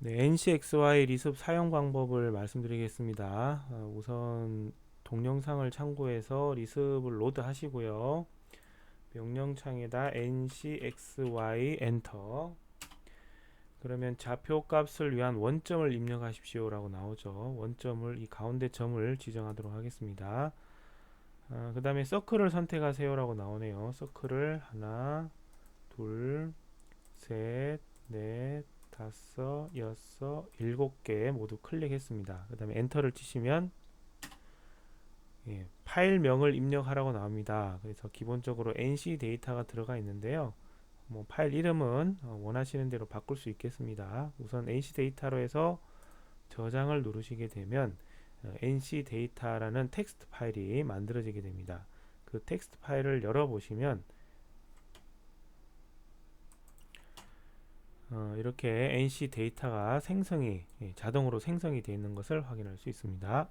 네, NCXY 리습 사용 방법을 말씀드리겠습니다. 어, 우선 동영상을 참고해서 리습을 로드 하시고요. 명령창에다 NCXY 엔터 그러면 좌표 값을 위한 원점을 입력하십시오 라고 나오죠. 원점을 이 가운데 점을 지정하도록 하겠습니다. 그 다음에 서클을 선택하세요 라고 나오네요. 서클을 하나, 둘, 셋, 넷, 다섯, 여섯, 일곱 개 모두 클릭했습니다. 그 다음에 엔터를 치시면 예, 파일명을 입력하라고 나옵니다. 그래서 기본적으로 NC 데이터가 들어가 있는데요. 뭐 파일 이름은 어, 원하시는 대로 바꿀 수 있겠습니다. 우선 NC 데이터로 해서 저장을 누르시게 되면 어, NC 데이터라는 텍스트 파일이 만들어지게 됩니다. 그 텍스트 파일을 열어보시면 어, 이렇게 NC 데이터가 생성이 예, 자동으로 생성이 되어 있는 것을 확인할 수 있습니다.